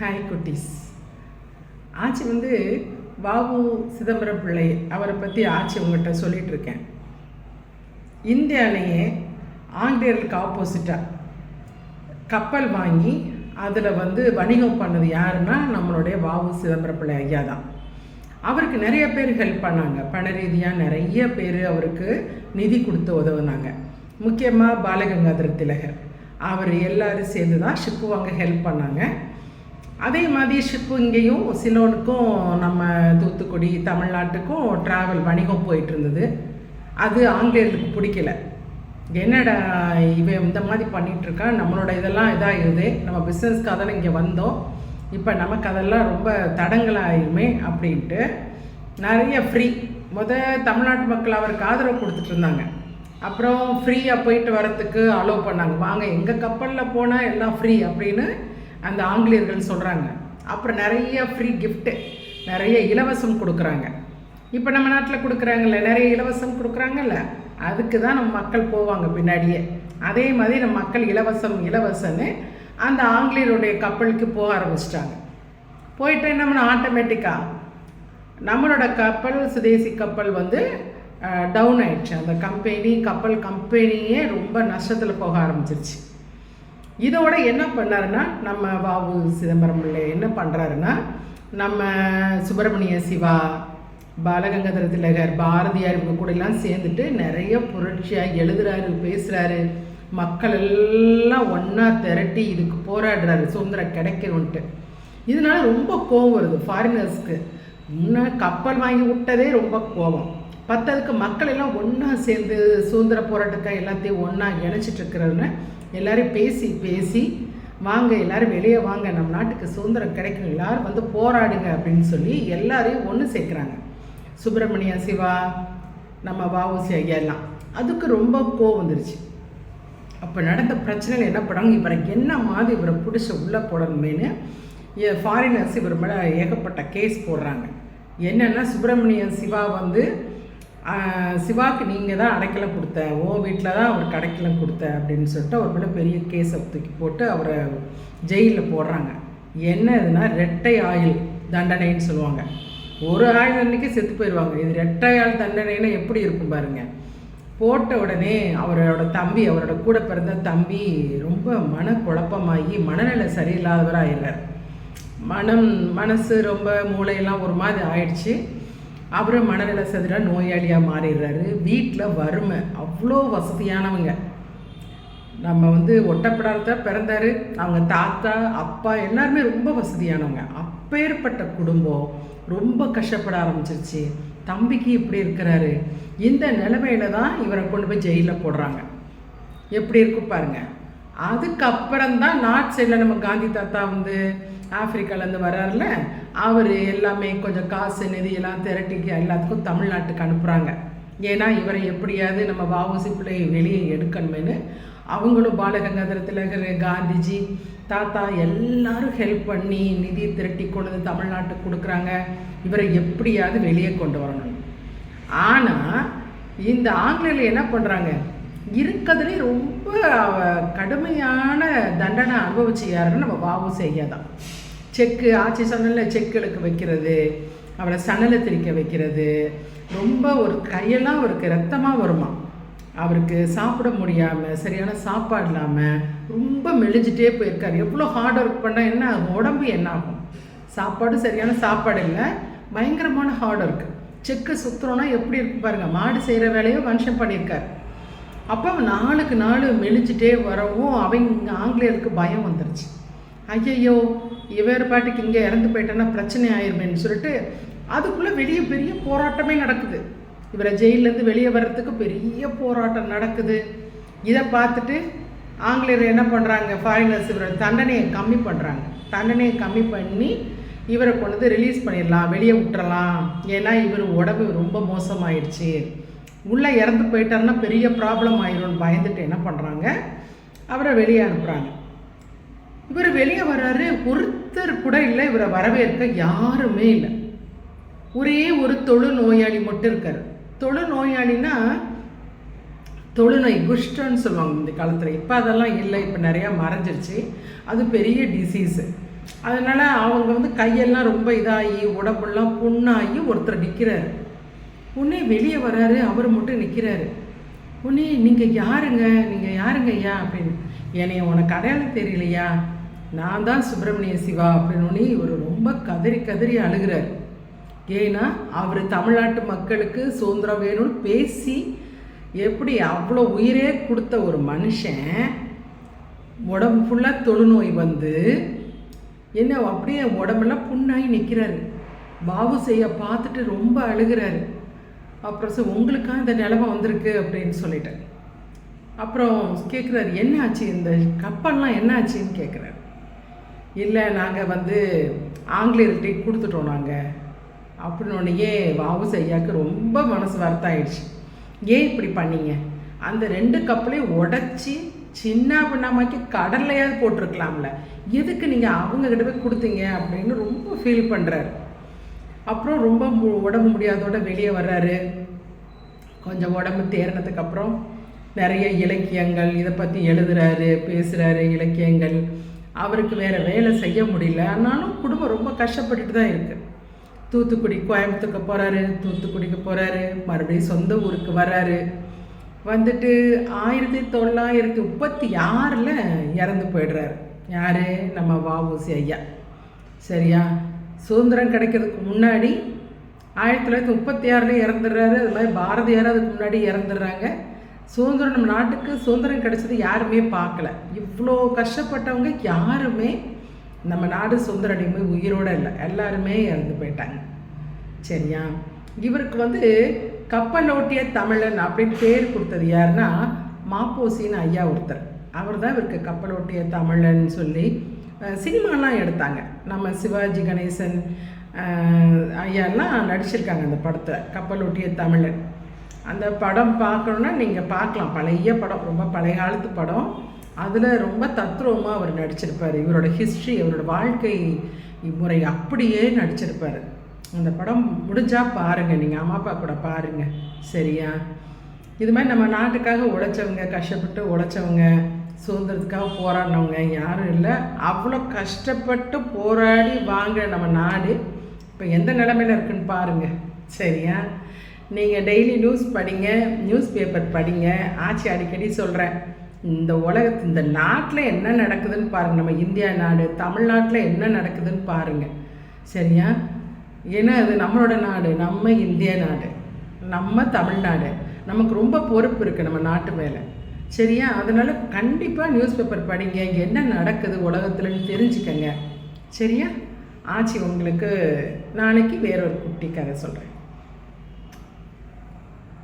Hi குட்டீஸ். ஆச்சி வந்து வாவு சிதம்பரம் பிள்ளை. அவரை பற்றி ஆச்சி உங்கள்கிட்ட சொல்லிகிட்டு இருக்கேன் இந்தியாவிலேயே ஆங்கிலேயர்களுக்கு ஆப்போசிட்டாக கப்பல் வாங்கி அதில் வந்து வணிகம் பண்ணது யாருன்னா நம்மளுடைய வாவு சிதம்பரம் பிள்ளை ஐயா தான். அவருக்கு நிறைய பேர் ஹெல்ப் பண்ணாங்க. பண ரீதியாக நிறைய பேர் அவருக்கு நிதி கொடுத்து உதவுனாங்க. முக்கியமாக பாலகங்காதர திலகர். அவர் எல்லோரும் சேர்ந்து தான் ஷிப்பு வாங்க ஹெல்ப் பண்ணாங்க. அதே மாதிரி ஷிப்பு இங்கேயும் சிலோனுக்கும் நம்ம தூத்துக்குடி தமிழ்நாட்டுக்கும் ட்ராவல் வணிகம் போயிட்டு இருந்தது அது ஆங்கிலேயர்களுக்கு பிடிக்கல. என்னடா இவன் இந்த மாதிரி பண்ணிட்டு இருக்கா நம்மளோட இதெல்லாம் இதாகிடுது நம்ம பிஸ்னஸ்க்காக தானே இங்கே வந்தோம். இப்போ நமக்கு அதெல்லாம் ரொம்ப தடங்களாயிருமே அப்படின்ட்டு நிறைய ஃப்ரீ முத தமிழ்நாட்டு மக்கள் அவருக்கு ஆதரவு கொடுத்துட்டு இருந்தாங்க அப்புறம் ஃப்ரீயாக போயிட்டு வரத்துக்கு அலோவ் பண்ணாங்க. வாங்க எங்கள் கப்பலில் போனால் எல்லாம் ஃப்ரீ அப்படின்னு அந்த ஆங்கிலேயர்கள் சொல்கிறாங்க அப்புறம் நிறைய ஃப்ரீ கிஃப்ட்டு நிறைய இலவசம் கொடுக்குறாங்க. இப்போ நம்ம நாட்டில் கொடுக்குறாங்கல்ல நிறைய இலவசம் கொடுக்குறாங்கல்ல அதுக்கு தான் நம்ம மக்கள் போவாங்க பின்னாடியே. அதே மாதிரி நம்ம மக்கள் இலவசம் இலவசன்னு அந்த ஆங்கிலேயருடைய கப்பலுக்கு போக ஆரம்பிச்சிட்டாங்க. போயிட்டு என்ன பண்ண ஆட்டோமேட்டிக்காக நம்மளோட கப்பல் சுதேசி கப்பல் வந்து டவுன் ஆயிடுச்சு. அந்த கம்பெனி கப்பல் கம்பெனியே ரொம்ப நஷ்டத்தில் போக ஆரம்பிச்சிருச்சு. இதோட என்ன பண்ணாருன்னா நம்ம வாவு சிதம்பரம் பிள்ளை என்ன பண்ணுறாருன்னா நம்ம சுப்பிரமணிய சிவா பாலகங்காதர திலகர் பாரதியார் இவங்க கூட எல்லாம் சேர்ந்துட்டு நிறைய புரட்சியாக எழுதுறாரு பேசுகிறாரு மக்கள் எல்லாம் ஒன்றா திரட்டி இதுக்கு போராடுறாரு சுதந்திரம் கிடைக்கணுன்ட்டு இதனால ரொம்ப கோவம் வருது ஃபாரினர்ஸ்க்கு முன்ன கப்பல் வாங்கி விட்டதே ரொம்ப கோபம் பத்ததுக்கு மக்கள் எல்லாம் ஒன்றா சேர்ந்து சுதந்திர போராட்டத்தை எல்லாத்தையும் ஒன்றா இணைச்சிட்டு இருக்கிறதுன்னு எல்லாரும் பேசி பேசி வாங்க எல்லாரும் வெளியே வாங்க. நம்ம நாட்டுக்கு சுதந்திரம் கிடைக்கும். எல்லாரும் வந்து போராடுங்க. அப்படின்னு சொல்லி எல்லாரையும் ஒன்று சேர்க்குறாங்க. சுப்பிரமணிய சிவா நம்ம வாவுசி ஐயா எல்லாம். அதுக்கு ரொம்ப கோவம் வந்துருச்சு. அப்போ நடந்த பிரச்சனைகள் என்ன பண்ணாங்க இவரை என்ன மாதிரி இவரை பிடிச்ச உள்ளே போடணுமேனு ஃபாரினர்ஸ் இவர் மேலே ஏகப்பட்ட கேஸ் போடுறாங்க. என்னென்னா சுப்பிரமணியன் சிவா வந்து சிவாக்கு நீங்கள் தான் அடைக்கலம் கொடுத்த ஓ வீட்டில் தான் அவருக்கு அடைக்கலம் கொடுத்த அப்படின்னு சொல்லிட்டு அவர் மேலே பெரிய கேஸை தூக்கி போட்டு அவரை ஜெயிலில் போடுறாங்க. என்ன இதுனா ரெட்டை ஆயில் தண்டனைன்னு சொல்லுவாங்க. ஒரு ஆயுள் அன்னைக்கு செத்து போயிடுவாங்க. இது ரெட்டை ஆள் தண்டனைன்னு எப்படி இருக்கும் பாருங்க. போட்ட உடனே அவரோட தம்பி அவரோட கூட பிறந்த தம்பி ரொம்ப மன குழப்பமாகி மனநிலை சரியில்லாதவராக ஆயிடுறார் மனம் மனசு ரொம்ப மூளையெல்லாம் ஒரு மாதிரி ஆயிடுச்சு. அப்புறம் மனநல சதுர நோயாளியாக மாறிடுறாரு. வீட்டில் வறுமை. அவ்வளோ வசதியானவங்க. நம்ம வந்து ஒட்டப்படாத பிறந்தார். அவங்க தாத்தா அப்பா எல்லாருமே ரொம்ப வசதியானவங்க. அப்பேற்பட்ட குடும்பம் ரொம்ப கஷ்டப்பட ஆரம்பிச்சிருச்சு. தம்பிக்கு இப்படி இருக்கிறாரு. இந்த நிலைமையில தான் இவரை கொண்டு போய் ஜெயிலில் போடுறாங்க. எப்படி இருக்கு பாருங்க. அதுக்கப்புறம் தான் நார்த் சைடில் நம்ம காந்தி தாத்தா வந்து ஆப்பிரிக்காலேருந்து வர்றாருல அவர் எல்லாமே கொஞ்சம் காசு நிதியெல்லாம் திரட்டிக்க எல்லாத்துக்கும் தமிழ்நாட்டுக்கு அனுப்புகிறாங்க ஏன்னா இவரை எப்படியாவது நம்ம வாவசி பிள்ளை வெளியே எடுக்கணுமேனு அவங்களும் பாலகங்காதர திலகர் காந்திஜி தாத்தா எல்லாரும் ஹெல்ப் பண்ணி நிதி திரட்டி கொண்டு வந்து தமிழ்நாட்டுக்கு கொடுக்குறாங்க. இவரை எப்படியாவது வெளியே கொண்டு வரணும். ஆனால் இந்த ஆங்கிலேயில் என்ன பண்ணுறாங்க இருக்கிறதுலே ரொம்ப கடுமையான தண்டனை அனுபவிச்சு யாருன்னு நம்ம வாவு செய்யாதான் செக்கு ஆட்சி சன்னலில் செக்குகளுக்கு வைக்கிறது அவரை சன்னலை திரிக்க வைக்கிறது ரொம்ப ஒரு கையெல்லாம் அவருக்கு ரத்தமாக வருமா. அவருக்கு சாப்பிட முடியாமல் சரியான சாப்பாடு இல்லாமல் ரொம்ப மெலிஞ்சிட்டே போயிருக்காரு. எவ்வளோ ஹார்ட் ஒர்க் பண்ணால் என்ன ஆகும்? உடம்பு என்ன ஆகும்? சாப்பாடு சரியான சாப்பாடு இல்லை பயங்கரமான ஹார்ட் ஒர்க் செக்கு சுற்றுறோன்னா எப்படி இருக்கு பாருங்கள் மாடு செய்கிற வேலையை மனுஷன் பண்ணியிருக்காரு. அப்போ நாளுக்கு நாள் மெலிஞ்சிட்டே வரவும் அவங்க ஆங்கிலேயருக்கு பயம் வந்துருச்சு. ஐயையோ இவர் பாட்டுக்கு இங்கே இறந்து போயிட்டேன்னா பிரச்சனை ஆயிருமேன்னு சொல்லிட்டு அதுக்குள்ளே வெளியே பெரிய போராட்டமே நடக்குது. இவரை ஜெயிலேருந்து வெளியே வர்றதுக்கு பெரிய போராட்டம் நடக்குது. இதை பார்த்துட்டு ஆங்கிலேயர் என்ன பண்ணுறாங்க ஃபாரினர்ஸ் இவரை தண்டனையை கம்மி பண்ணுறாங்க தண்டனையை கம்மி பண்ணி இவரை கொண்டு வந்து ரிலீஸ் பண்ணிடலாம். வெளியே விட்டுறலாம். ஏன்னா இவர் உடம்பு ரொம்ப மோசமாயிடுச்சு. உள்ளே இறந்து போயிட்டாருன்னா பெரிய ப்ராப்ளம் ஆயிரும்னு பயந்துட்டு என்ன பண்ணுறாங்க அவரை வெளியே அனுப்புகிறாங்க இவர் வெளியே வர்றாரு ஒருத்தர் கூட இல்லை இவரை வரவேற்க யாருமே இல்லை. ஒரே ஒரு தொழு நோயாளி மட்டும் இருக்கார். தொழு நோயாளினா தொழுநோய் குஷ்டன்னு சொல்லுவாங்க இந்த காலத்தில். இப்போ அதெல்லாம் இல்லை இப்போ நிறையா மறைஞ்சிருச்சு. அது பெரிய டிசீஸு அதனால் அவங்க வந்து கையெல்லாம் ரொம்ப இதாகி உடம்பெல்லாம் புண்ணாகி ஒருத்தர் நிற்கிறாரு உடனே வெளியே வராரு அவர் மட்டும் நிற்கிறாரு உடனே நீங்கள் யாருங்க? நீங்கள் யாருங்க ஐயா? அப்படின்னு. என்னைய உனக்கு அடையாளம் தெரியலையா? நான் தான் சுப்பிரமணிய சிவா அப்படின்னு இவர் ரொம்ப கதறி கதறி அழுகிறார். ஏன்னா அவர் தமிழ்நாட்டு மக்களுக்கு சுதந்திரம் வேணும்னு பேசி எப்படி அவ்வளோ உயிரே கொடுத்த ஒரு மனுஷன் உடம்பு ஃபுல்லாக தொழுநோய் வந்து என்ன அப்படியே உடம்பெல்லாம் புண்ணாகி நிற்கிறாரு பாபு செய்ய பார்த்துட்டு ரொம்ப அழுகிறாரு. அப்புறம் சார் உங்களுக்காக இந்த நிலமை வந்திருக்கு? அப்படின்னு சொல்லிட்டேன். அப்புறம் கேட்குறாரு என்ன ஆச்சு? இந்த கப்பல்லாம் என்ன ஆச்சுன்னு கேட்குறாரு இல்லை நாங்கள் வந்து ஆங்கிலேயர்கிட்டே கொடுத்துட்டோம் நாங்கள் அப்படின்னோடனே வாவு ஐயாவுக்கு ரொம்ப மனசு வருத்தம் ஆயிடுச்சு ஏன் இப்படி பண்ணீங்க? அந்த ரெண்டு கப்பலையும் உடச்சி சின்ன பின்னமாக்கி கடல்லையாவது போட்டிருக்கலாம்ல. எதுக்கு நீங்கள் அவங்கக்கிட்ட போய் கொடுத்தீங்க? அப்படின்னு ரொம்ப ஃபீல் பண்ணுறாரு அப்புறம் ரொம்ப உடம்பு முடியாதோட வெளியே வர்றாரு. கொஞ்சம் உடம்பு தேறினதுக்கு அப்புறம் நிறைய இலக்கியங்கள் இதை பற்றி எழுதுறாரு பேசுகிறாரு இலக்கியங்கள். அவருக்கு வேறு வேலை செய்ய முடியல. ஆனாலும் குடும்பம் ரொம்ப கஷ்டப்பட்டுட்டு தான் இருக்குது தூத்துக்குடி கோயம்புத்தூருக்கு போகிறாரு தூத்துக்குடிக்கு போகிறாரு மறுபடியும் சொந்த ஊருக்கு வர்றாரு. வந்துட்டு ஆயிரத்தி தொள்ளாயிரத்தி முப்பத்தி ஆறில் இறந்து போயிடுறாரு. யார்? நம்ம வாவூசி ஐயா. சரியா? சுதந்திரம் கிடைக்கிறதுக்கு முன்னாடி ஆயிரத்தி தொள்ளாயிரத்தி முப்பத்தி ஆறில் இறந்துடுறாரு. அது மாதிரி பாரதியார் அதுக்கு முன்னாடி இறந்துடுறாங்க. சுதந்திரம் நம்ம நாட்டுக்கு சுதந்திரம் கிடைச்சது யாருமே பார்க்கல. இவ்வளோ கஷ்டப்பட்டவங்க யாருமே நம்ம நாடு சுதந்திர அடிமை உயிரோடு இல்லை. எல்லாருமே இறந்து போயிட்டாங்க. சரியா? இவருக்கு வந்து கப்பலோட்டிய தமிழன் அப்படின்னு பேர் கொடுத்தது யாருன்னா மாப்போசின்னு ஐயா ஒருத்தர். அவர் தான் இவருக்கு கப்பலோட்டிய தமிழன் சொல்லி சினிமாலாம் எடுத்தாங்க. நம்ம சிவாஜி கணேசன் ஐயாலாம் நடிச்சிருக்காங்க அந்த படத்தை கப்பலோட்டிய தமிழன். அந்த படம் பார்க்கணுன்னா நீங்கள் பார்க்கலாம். பழைய படம் ரொம்ப பழைய காலத்து படம். அதில் ரொம்ப தத்ரூபமாக அவர் நடிச்சிருப்பார். இவரோட ஹிஸ்ட்ரி அவரோட வாழ்க்கை முறை அப்படியே நடிச்சிருப்பார். அந்த படம் முடிஞ்சால் பாருங்கள் நீங்கள் அம்மா அப்பா கூட பாருங்கள் சரியா? இது மாதிரி நம்ம நாட்டுக்காக உழைச்சவங்க கஷ்டப்பட்டு உழைச்சவங்க சுதந்திரத்துக்காக போராடினவங்க யாரும் இல்லை. அவ்வளோ கஷ்டப்பட்டு போராடி வாங்க நம்ம நாடு இப்போ எந்த நிலமையில் இருக்குன்னு பாருங்கள் சரியா? நீங்கள் டெய்லி நியூஸ் படிங்க நியூஸ் பேப்பர் படிங்க. ஆட்சி அடிக்கடி சொல்கிறேன். இந்த உலகத்து இந்த நாட்டில் என்ன நடக்குதுன்னு பாருங்கள் நம்ம இந்தியா நாடு தமிழ்நாட்டில் என்ன நடக்குதுன்னு பாருங்கள் சரியா? ஏன்னா அது நம்மளோட நாடு நம்ம இந்திய நாடு நம்ம தமிழ்நாடு. நமக்கு ரொம்ப பொறுப்பு இருக்குது நம்ம நாட்டு மேலே. சரியா? அதனால் கண்டிப்பாக நியூஸ் பேப்பர் படிங்க. என்ன நடக்குது உலகத்துலன்னு தெரிஞ்சுக்கங்க. சரியா? ஆச்சு உங்களுக்கு நாளைக்கு வேறொரு குட்டி கதை சொல்கிறேன்